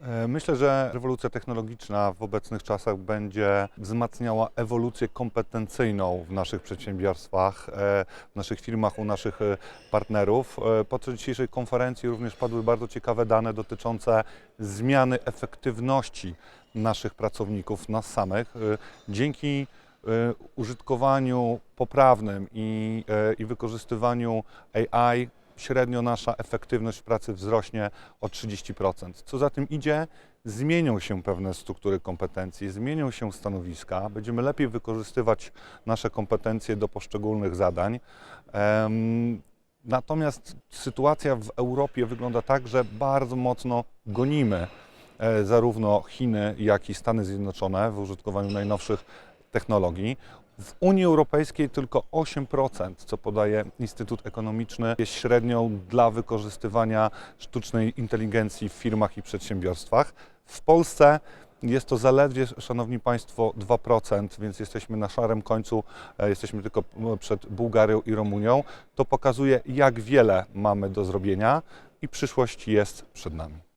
E, Myślę, że rewolucja technologiczna w obecnych czasach będzie wzmacniała ewolucję kompetencyjną w naszych przedsiębiorstwach, e, w naszych firmach, u naszych e, partnerów. Podczas dzisiejszej konferencji również padły bardzo ciekawe dane dotyczące zmiany efektywności naszych pracowników, nas samych. Dzięki użytkowaniu poprawnym i, i wykorzystywaniu AI średnio nasza efektywność pracy wzrośnie o 30%. Co za tym idzie, zmienią się pewne struktury kompetencji, zmienią się stanowiska, będziemy lepiej wykorzystywać nasze kompetencje do poszczególnych zadań. Natomiast sytuacja w Europie wygląda tak, że bardzo mocno gonimy e, zarówno Chiny, jak i Stany Zjednoczone w użytkowaniu najnowszych technologii. W Unii Europejskiej tylko 8%, co podaje Instytut Ekonomiczny, jest średnią dla wykorzystywania sztucznej inteligencji w firmach i przedsiębiorstwach. W Polsce jest to zaledwie, Szanowni Państwo, 2%, więc jesteśmy na szarym końcu, e, jesteśmy tylko przed Bułgarią i Rumunią. To pokazuje, jak wiele mamy do zrobienia i przyszłość jest przed nami.